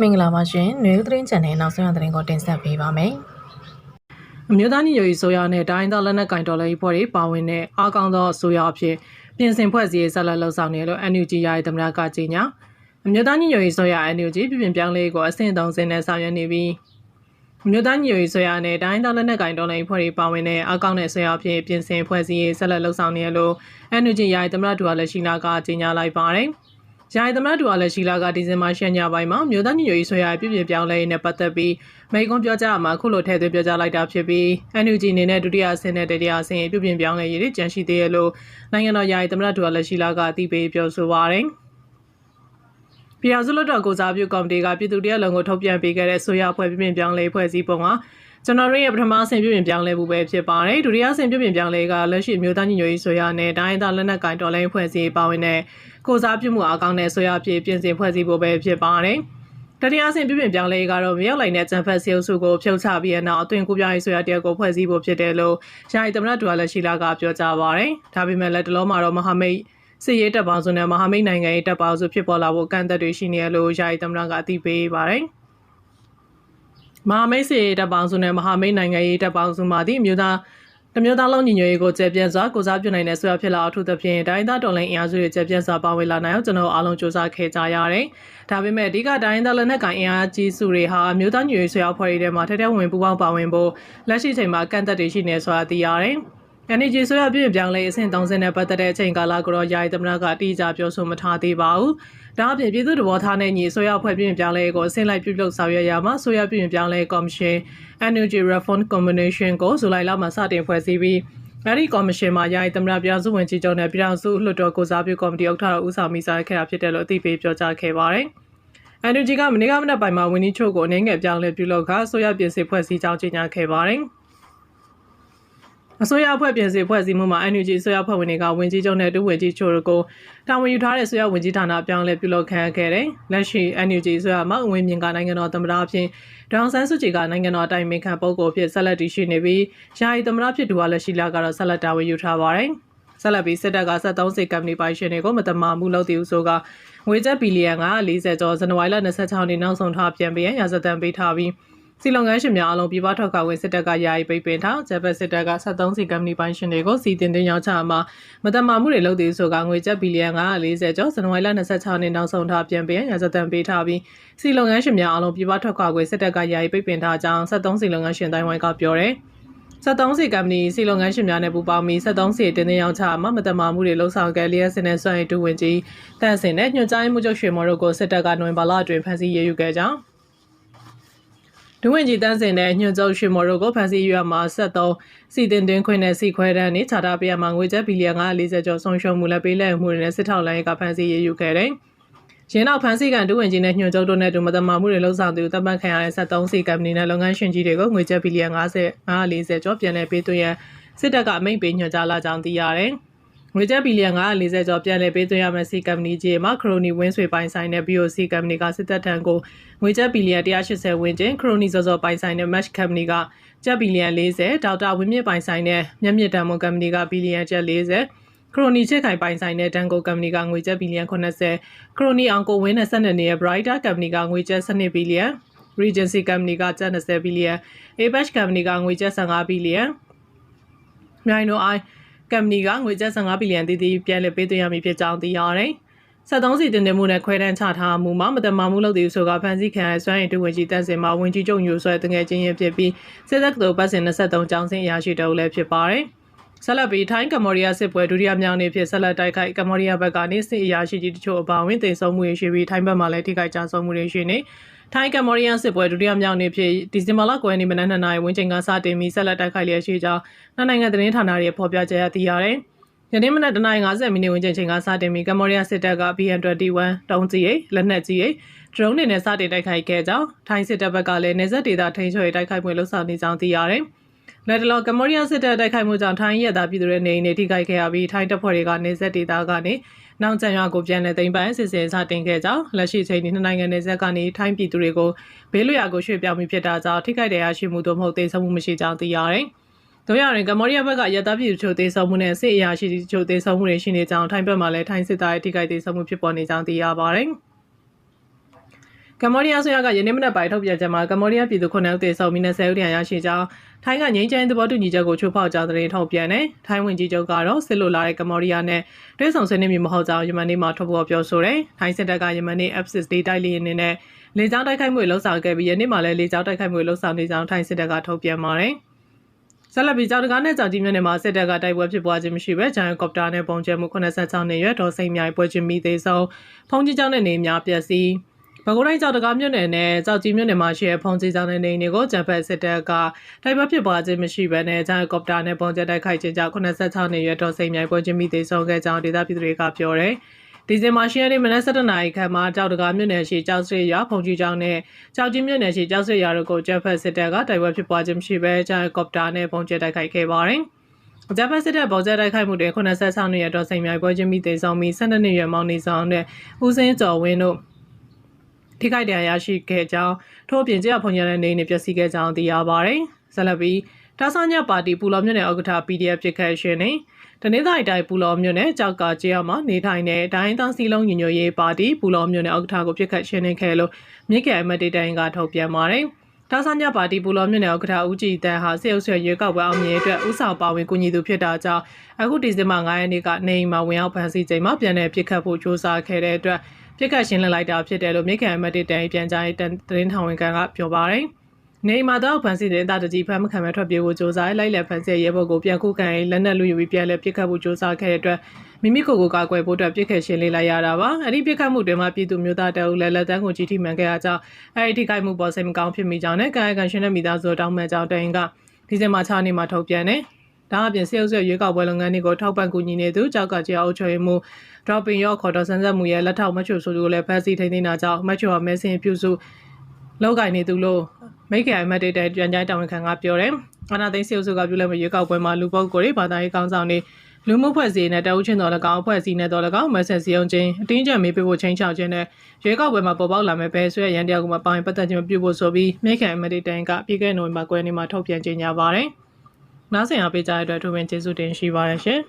မင်္ဂလာပါရှင်။နွေဦးသတင်းချန်နယ်နောက်ဆုံးရသတင်းကိုတင်ဆက်ပေးပါမယ်။အမျိုးသားညီညွတ်ရေးဆိုရနဲ့တိုင်းဒေသလက်နက်ကင်တော်လှန်ရေးဖွဲ့တွေပါဝင်တဲ့အားကောင်းသောအစိုးရအဖြစ်ပြင်ဆင်ဖွဲ့စည်းရေးဆက်လက်လှုပ်ဆောင်နေလို့ NUG ရရဲ့သမရကကြီးညာအမျိုးသားညီညွတ်ရေးဆိုရ NUG ပြည်ပြင်ပြောင်းလဲကိုအဆင့်သုံးဆင့်နဲ့ဆောင်ရွက်နေပြီးအမျိုးသားညီညွတ်ရေးဆိုရနဲ့တိုင်းဒေသလက်နက်ကင်တော်လှန်ရေးဖွဲ့တွေပါဝင်တဲ့အားကောင်းတဲ့အစိုးရအဖြစ်ပြင်ဆင်ဖွဲ့စည်းရေးဆက်လက်လှုပ်ဆောင်နေလို့ NUG ရရဲ့သမရဒူဝါလက်ရှိနာကကြီးညာလိုက်ပါတယ်။ ဂျိုင်သမရတူအားလည်းရှိလာကဒီဇင်ဘာရှညပိုင်းမှာမြို့သားညီညွတ်ရေးဆွေးရပြည်ပြပြောင်းလဲနဲ့ပတ်သက်ပြီးမိကွန်ပြောကြားမှာခုလိုထည့်သွင်းပြောကြားလိုက်တာဖြစ်ပြီး NUG အနေနဲ့ဒုတိယအဆင့်နဲ့တတိယအဆင့်ပြည်ပြပြောင်းလဲရေးကြန့်ရှိသေးရလို့နိုင်ငံတော်ယာယီသမရတူအားလည်းရှိလာကအသိပေးပြောဆိုပါရယ်ပြည်အောင်စုလွှတ်တော်ကိုစားပြုကော်မတီကပြည်သူတရားလုံကိုထုတ်ပြန်ပေးခဲ့တဲ့ဆိုရအဖွဲ့ပြည်ပြင်ပြောင်းလဲဖွဲ့စည်းပုံက ကျွန်တော်တို့ရဲ့ပထမအဆင့်ပြည်ပြင်ပြောင်းလဲမှုပဲဖြစ်ပါတယ်ဒုတိယအဆင့်ပြည်ပြင်ပြောင်းလဲကလက်ရှိမျိုးသားညီညွတ်ရေးဆိုရနဲ့တိုင်းဒေသလက်နက်ကင်တော်လှန်ရေးဖွဲ့စည်းပါဝင်တဲ့ကိုစားပြုမှုအကောင့်နဲ့ဆိုရဖြစ်ပြင်ဆင်ဖွဲ့စည်းဖို့ပဲဖြစ်ပါတယ်တတိယအဆင့်ပြည်ပြင်ပြောင်းလဲကတော့မြောက်လိုက်တဲ့ဂျမ်ဖတ်စီအုပ်စုကိုဖြုတ်ချပြီးတဲ့နောက်အသွင်ကူပြောင်းရေးဆိုရတရက်ကိုဖွဲ့စည်းဖို့ဖြစ်တယ်လို့ယာယီသမရတူလက်ရှိလာကပြောကြားပါရယ်ဒါပေမဲ့လက်တလုံးမှာတော့မဟာမိတ်စစ်ရေးတပ်ပေါင်းစုနဲ့မဟာမိတ်နိုင်ငံရေးတပ်ပေါင်းစုဖြစ်ပေါ်လာဖို့ကန့်သက်တွေရှိနေရလို့ယာယီသမရကအသိပေးပါရယ် မဟာမိတ်စစ်ရေးတပ်ပေါင်းစုနဲ့မဟာမိတ်နိုင်ငံရေးတပ်ပေါင်းစုမှသည့်မြို့သားတမျိုးသားလုံးညီညွတ်ရေးကိုကျေပြန့်စွာကိုစားပြုနိုင်တဲ့ဆွေဖြစ်လာအထူးသဖြင့်တိုင်းသားတော်လိုင်းအင်အားစုတွေကျေပြန့်စွာပါဝင်လာနိုင်အောင်ကျွန်တော်အားလုံးစူးစမ်းခဲ့ကြရတယ်။ဒါပေမဲ့အဓိကတိုင်းသားလက်နက်ကိုင်အင်အားကြီးစုတွေဟာအမျိုးသားညီညွတ်ရေးဆွေအဖွဲ့တွေထဲမှာထက်ထက်ဝင်ပူးပေါင်းပါဝင်ဖို့လက်ရှိချိန်မှာကန့်သက်တွေရှိနေဆိုတာသိရတယ်။ NGO ဆိုရပြည်ပြောင်းလဲအဆင့်30နဲ့ပတ်သက်တဲ့အချိန်ကာလကိုတော့ယာယီသမရကအတိအကျပြောဆိုမထားသေးပါဘူး။ ဒါအပြင်ပြည်သူ့တဘောထားနဲ့ညီဆိုရဖွဲ့ပြည်ပြောင်းလဲကိုအဆင့်လိုက်ပြုလုပ်ဆောင်ရွက်ရမှာဆိုရပြည်ပြောင်းလဲကော်မရှင် Energy Reform Combination ကိုဇူလိုင်လမှာစတင်ဖွဲ့စည်းပြီးအဲဒီကော်မရှင်မှာယာယီသမရပြည်အောင်စုဝင်ကြီးချုပ်နဲ့ပြည်အောင်စုလွှတ်တော်ကိုစားပြုကော်မတီဥက္ကဋ္ဌဦးဆောင်မိစားခဲ့တာဖြစ်တယ်လို့အသိပေးပြောကြားခဲ့ပါတယ်။ NUG ကမနေ့ကမနက်ပိုင်းမှာဝင်းကြီးချုပ်ကိုအနေငယ်ပြောင်းလဲပြုလုပ်ခါဆိုရပြင်ဆင်ဖွဲ့စည်းကြောင်းကြေညာခဲ့ပါတယ်။ အစိုးရအဖွဲ့ပြင်ဆင်ဖွဲ့စည်းမှုမှာ NUG အစိုးရဖွဲ့ဝင်တွေကဝင်ကြီးချုပ်နဲ့ဒုဝင်ကြီးချုပ်တို့ကိုတာဝန်ယူထားတဲ့ဆိုရဝင်ကြီးဌာနအပြောင်းလဲပြုလုပ်ခံခဲ့တယ်။လက်ရှိ NUG အစိုးရမှဝင်မြင့်ကနိုင်ငံတော်သမ္မတအဖြစ်ဒေါအောင်ဆန်းစုကြည်ကနိုင်ငံတော်အတိုင်ပင်ခံပုဂ္ဂိုလ်ဖြစ်ဆက်လက်တည်ရှိနေပြီးယာယီသမ္မတဖြစ်သူကလက်ရှိလာကတော့ဆက်လက်တာဝန်ယူထားပါတယ်။ဆက်လက်ပြီးစစ်တပ်က73စိတ်ကမ္ပဏီပိုင်ရှင်တွေကိုမတမာမှုလုပ်တဲ့ဥဆိုကငွေကျပ်ဘီလီယံက40ကျော်ဇန်နဝါရီလ26ရက်နေ့နောက်ဆုံးထားပြန်ပြီးရာဇသံပေးထားပြီး စီလုံငန်းရှင်များအလုံးပြပထောက်ကဝင်စစ်တပ်ကယာယီပိတ်ပင်ထားဂျပန်စစ်တပ်က73စီကမ္ပဏီပိုင်ရှင်တွေကိုစီတင်တင်ရောက်ချမှာမတမာမှုတွေလုပ်တဲ့ဆိုကငွေကျပ်ဘီလီယံ940ကျော်ဇန်နဝါရီလ26ရက်နေ့နောက်ဆုံးထားပြန်ပြီးရာဇသံပေးထားပြီးစီလုံငန်းရှင်များအလုံးပြပထောက်ကဝင်စစ်တပ်ကယာယီပိတ်ပင်ထားကြောင်း73စီလုံငန်းရှင်တိုင်းဝိုင်းကပြောတယ်73စီကမ္ပဏီစီလုပ်ငန်းရှင်များနဲ့ပူးပေါင်းပြီး73စီတင်းတင်းရောက်ချမှမတမာမှုတွေလှုံ့ဆော်ခဲ့လျက်စင်တဲ့စွမ်းရည်တူဝင်ကြီးတန့်စင်နဲ့ညွှန်ကြားမှုချုပ်ရွှေမော်တို့ကိုစစ်တပ်ကနိုဝင်ဘာလအတွင်းဖမ်းဆီးရယူခဲ့ကြောင်း ဒုဝန်ကြီးတန်းစင်နဲ့ညွှန်ချုပ်ရွှေမော်တို့ကိုဖမ်းဆီးရမှာ73စီတင်တွင်ခွင့်နဲ့စီခွဲတန်းနဲ့ခြာတာပေးရမှာငွေကျပ်ဘီလီယံ940ကျော်ဆုံးရှုံးမှုလက်ပေးလက်မှုတွေနဲ့စစ်ထောက်လိုင်းကဖမ်းဆီးရယူခဲ့တယ်။ရင်းနောက်ဖမ်းဆီးကန်ဒုဝန်ကြီးနဲ့ညွှန်ချုပ်တို့နဲ့ဒုမတမာမှုတွေလှုံ့ဆော်သူတပ်ပန်းခံရတဲ့73စီကမ္ပဏီနဲ့လုပ်ငန်းရှင်ကြီးတွေကိုငွေကျပ်ဘီလီယံ50 940ကျော်ပြန်လည်ပေးသွင်းရန်စစ်တပ်ကအမိန့်ပေးညွှန်ကြားလာကြောင်းသိရတယ်။ ငွေကျပ်ဘီလီယံ940ကျော်ပြန်လည်ပေးသွင်းရမယ့်စီကမ္ပဏီကြီးမှာခရိုနီဝင်းဆွေပိုင်ဆိုင်တဲ့ BOC ကမ္ပဏီကစစ်တပ်ထံကိုငွေကျပ်ဘီလီယံ180ဝန်းကျင်ခရိုနီစောစောပိုင်ဆိုင်တဲ့ Match ကမ္ပဏီကကျပ်ဘီလီယံ40ဒေါက်တာဝင်းမြင့်ပိုင်ဆိုင်တဲ့မျက်မြင့်တန်မွန်ကမ္ပဏီကဘီလီယံကျပ်40ခရိုနီချစ်ခိုင်ပိုင်ဆိုင်တဲ့ဒန်ကိုကမ္ပဏီကငွေကျပ်ဘီလီယံ80ခရိုနီအောင်ကိုဝင်းနဲ့ဆက်နေနေတဲ့ Brighter ကမ္ပဏီကငွေကျပ်12ဘီလီယံ Regency ကမ္ပဏီကကျပ်20ဘီလီယံ Apex ကမ္ပဏီကငွေကျပ်15ဘီလီယံမြိုင်နိုအိုင် ကမ္ပဏီကငွေကျပ်15ဘီလီယံတည်တည်ပြန်လည်ပေးသွင်းရမည်ဖြစ်ကြောင်းသိရတယ်။73စီတင်တင်မှုနဲ့ခွဲတန်းချထားမှုမှာမတမာမှုလုပ်သူဆိုကဖန်စီခံရစွမ်းရည်တူဝင်ကြီးတန်းစင်မှာဝင်ကြီးချုပ်ညိုဆွဲတငယ်ချင်းရဖြစ်ပြီးစစ်သက်တော်ပတ်စင်23ကျောင်းစင်အရာရှိတုပ်လည်းဖြစ်ပါတယ်။ဆက်လက်ပြီးထိုင်းကမ္ဘောဒီးယားစစ်ပွဲဒုတိယမြောက်နေ့ဖြစ်ဆက်လက်တိုက်ခိုက်ကမ္ဘောဒီးယားဘက်ကနေစစ်အရာရှိကြီးတချို့အပါအဝင်တင်ဆုံးမှုရရှိပြီးထိုင်းဘက်မှလည်းထိခိုက်ကြဆုံးမှုတွေရှိနေ ထိုင်းကမ္ဘောဒီးယားစစ်ပွဲဒုတိယမြောက်နေ့ဖြစ်ဒီဇင်ဘာလ9ရက်နေ့မနက်2နာရီဝန်းကျင်ကစတင်ပြီးဆက်လက်တိုက်ခိုက်လျက်ရှိကြောင်းနိုင်ငံသတင်းဌာနတွေဖော်ပြကြရသိရတယ်။ယနေ့မနက်တနင်္လာ50မိနစ်ဝန်းကျင်ချိန်ကစတင်ပြီးကမ္ဘောဒီးယားစစ်တပ်က BN21 တုံးကြီးရိလက်နက်ကြီးရိဒရုန်းတွေနဲ့စတင်တိုက်ခိုက်ခဲ့ကြောင်းထိုင်းစစ်တပ်ဘက်ကလည်းနေဆက်ဒေတာထိန်းချုပ်ရေးတိုက်ခိုက်မှုလှုပ်ဆောင်နေကြောင်းသိရတယ်။ လက်တလောကမ္ဘောဒီးယားစစ်တပ်တိုက်ခိုက်မှုကြောင့်ထိုင်းရဲသားပြည်သူတွေနေအိမ်တွေထိခိုက်ခဲ့ရပြီးထိုင်းတပ်ဖွဲ့တွေကနေဆက်ဒေတာကနေနောက်ကျန်ရွာကိုပြန်လည်သိမ်းပိုင်စစ်စင်စတင်ခဲ့ကြောင်းလက်ရှိချိန်ဒီနှစ်နိုင်ငံနယ်စပ်ကနေထိုင်းပြည်သူတွေကိုဘေးလွရာကိုရွှေ့ပြောင်းပြီးဖြစ်တာကြောင့်ထိခိုက်တရားရှိမှုတို့မဟုတ်သေးဆုံးမှုမရှိကြောင်းသိရတယ်။တို့ရရင်ကမ္ဘောဒီးယားဘက်ကရတပ်ပြည်သူချုပ်သေးဆုံးမှုနဲ့စစ်အရာရှိချုပ်သေးဆုံးမှုတွေရှိနေကြောင်းထိုင်းဘက်မှလည်းထိုင်းစစ်သားရဲ့ထိခိုက်သေးဆုံးမှုဖြစ်ပေါ်နေကြောင်းသိရပါတယ်။ ကမ္ဘောဒီးယားဆိုရကယနေ့မနက်ပိုင်းထုတ်ပြန်ချက်မှာကမ္ဘောဒီးယားပြည်သူ9ဦးသေဆုံးပြီး20ဦးဒဏ်ရာရရှိကြောင်းထိုင်းကငြိမ်းချမ်းရေးသဘောတူညီချက်ကိုချိုးဖောက်ကြောင်းသတင်းထုတ်ပြန်တယ်။ထိုင်းဝင်ကြီးချုပ်ကတော့စစ်လိုလာတဲ့ကမ္ဘောဒီးယားနဲ့တွဲဆောင်ဆွေးနွေးမှုမဟုတ်ကြောင်းယမန်နေ့မှာထုတ်ဖော်ပြောဆိုတယ်။ထိုင်းစစ်တပ်ကယမန်နေ့ F60 တိုက်လေယာဉ်နဲ့လေကြောင်းတိုက်ခိုက်မှုတွေလှုပ်ဆောင်ခဲ့ပြီးယနေ့မှလည်းလေကြောင်းတိုက်ခိုက်မှုတွေလှုပ်ဆောင်နေကြောင်းထိုင်းစစ်တပ်ကထုတ်ပြန်ပါတယ်။ဆက်လက်ပြီးကြောင်တကားနဲ့ကြောင်ကြီးမြို့နယ်မှာစစ်တပ်ကတိုက်ပွဲဖြစ်ပွားခြင်းမရှိဘဲဂျန်ကော်ပတာနဲ့ပုံကျဲမှု86နှစ်ရွယ်ဒေါ်စိန်မြိုင်ပွဲချင်းမိသေးဆုံးဖုန်ကြီးကျောင်းနဲ့နေများပျက်စီး ဘကိုးတိုင်းကြောင်တကားမြို့နယ်နဲ့ကြောင်ကြီးမြို့နယ်မှာရှိတဲ့ဖုန်ကြီးကျောင်းနဲ့နေအိမ်တွေကိုဂျန်ဖက်စစ်တပ်ကတိုက်ပွဲဖြစ်ပွားခြင်းမရှိဘဲနဲ့ဂျန်ကော်ပတာနဲ့ပုံကျဲတိုက်ခိုက်ခြင်းကြောင့်86နှစ်ရွယ်ဒေါ်စိန်မြိုင်ပွဲချင်းမိသေးဆုံးခဲ့ကြောင်းဒေသပြည်သူတွေကပြောတယ်ဒီဇင်ဘာ10ရက်နေ့မနက်7:00နာရီခန့်မှာကြောက်တကားမြို့နယ်ရှိကြောက်စစ်ရွာဖုန်ကြီးကျောင်းနဲ့ကြောက်ကြီးမြို့နယ်ရှိကြောက်စစ်ရွာတို့ကိုဂျက်ဖက်စစ်တပ်ကတိုက်ပွဲဖြစ်ပွားခြင်းမရှိဘဲဂျန်ကော်ပတာနဲ့ပုံကျဲတိုက်ခိုက်ခဲ့ပါတယ်။ဂျပန်စစ်တပ်ပေါ်ကျတိုက်ခိုက်မှုတွေ86နှစ်ရတော့စိန်မြိုင်ပွဲချင်းမိသေးဆောင်ပြီး12နှစ်ရွယ်မောင်နေဆောင်နဲ့ဦးစင်းကျော်ဝင်းတို့ ထိခိုက်ဒဏ်ရာရရှိခဲ့ကြောင်းထို့အပြင်ကြောက်ဖွန်ရတဲ့နေနေပျက်စီးခဲ့ကြောင်းသိရပါတယ်။ဆက်လက်ပြီးတာဆာညပါတီပူလောမြို့နယ်ဥက္ကဋ္ဌ PDF ပြစ်ခတ်ရှင်နေတနေ့တိုင်းတိုင်းပူလောမြို့နယ်ကြောက်ကကျေးရွာမှာနေထိုင်တဲ့ဒိုင်းသားစီလုံးညညရေးပါတီပူလောမြို့နယ်ဥက္ကဋ္ဌကိုပြစ်ခတ်ရှင်နေခဲ့လို့မြစ်ကဲအမတ်တေတိုင်းကထုတ်ပြန်ပါတယ်။တာဆာညပါတီပူလောမြို့နယ်ဥက္ကဋ္ဌဦးကြည်တန်းဟာစေအုပ်ဆွေရွေးကောက်ပွဲအောင်မြင်ရေးအတွက်ဥဆောင်ပါဝင်ကူညီသူဖြစ်တာကြောင့်အခုဒီဇင်ဘာ9ရက်နေ့ကနေအိမ်မှာဝင်ရောက်ဖမ်းဆီးချိန်မှာပြန်လည်ပြစ်ခတ်ဖို့ကြိုးစားခဲ့တဲ့အတွက် ပြစ်ခတ်ရှင်းလင်းလိုက်တာဖြစ်တယ်လို့မြစ်ကန်အမတ်တေတိုင်းပြန်ကြားရေးသတင်းထောင်ဝင်ကန်ကပြောပါတယ်။နေအိမ်မှာတော့ဖမ်းဆီးတဲ့အတာတကြီးဖမ်းမခံမဲ့ထွက်ပြေးဖို့ကြိုးစားလိုက်လက်ဖမ်းဆီးရဲဘော်ကိုပြန်ခုခံရေးလက်နက်လူယူပြီးပြန်လည်ပြစ်ခတ်ဖို့ကြိုးစားခဲ့တဲ့အတွက်မိမိကိုယ်ကိုကာကွယ်ဖို့အတွက်ပြစ်ခတ်ရှင်းလင်းလိုက်ရတာပါ။အဲ့ဒီပြစ်ခတ်မှုတွေမှာပြည်သူမျိုးသားတအုပ်လည်းလက်တန်းကိုကြီးထိမှန်ခဲ့ရကြောင်းအဲ့ဒီထိခိုက်မှုပေါ်စိတ်မကောင်းဖြစ်မိကြောင်းနဲ့ကာယကံရှင်တဲ့မိသားစုတောင်းပန်ကြောင်းတိုင်ကဒီဇင်ဘာ6ရက်နေ့မှာထုတ်ပြန်တယ်။ ဒါအပြင်စေအုပ်ဆွေရွေးကောက်ပွဲလုပ်ငန်းတွေကိုထောက်ပံ့ကူညီနေသူကြောက်ကကြောက်အုပ်ချုပ်ရေးမှု dropping ရောခေါ်တော်ဆန်းဆက်မှုရဲ့လက်ထောက်မချူဆိုသူကိုလည်းဖမ်းဆီးထိန်းသိမ်းတာကြောင့်မချူဟာမဲစင်ပြုစုလောက်ကင်နေသူလို့မိခင်အမတ်တေတဲ့ပြန်ကြားတောင်းခံကပြောတယ်။အာနာသိန်းစေအုပ်စုကပြုလုပ်မဲ့ရွေးကောက်ပွဲမှာလူပုဂ္ဂိုလ်တွေဘာသာရေးကောင်းဆောင်တွေလူမှုဖွဲ့စည်းနဲ့တအုပ်ချင်းတော်၎င်းအဖွဲ့အစည်းနဲ့တော်၎င်းမဆက်စည်းအောင်ချင်းအတင်းကျပ်မေးပေးဖို့ချင်းချောက်ခြင်းနဲ့ရွေးကောက်ပွဲမှာပေါ်ပေါက်လာမဲ့ဘဲဆွဲရန်တရားကမှပါဝင်ပတ်သက်ခြင်းမပြုဖို့ဆိုပြီးမိခင်အမတ်တေတိုင်ကပြည်ကဲနိုဝင်ဘာကွယ်နေ့မှာထုတ်ပြန်ကြေညာပါတယ်။ နားဆင်အားပေးကြတဲ့အတွက်ထိုးပင်ကျေးဇူးတင်ရှိပါတယ်ရှင်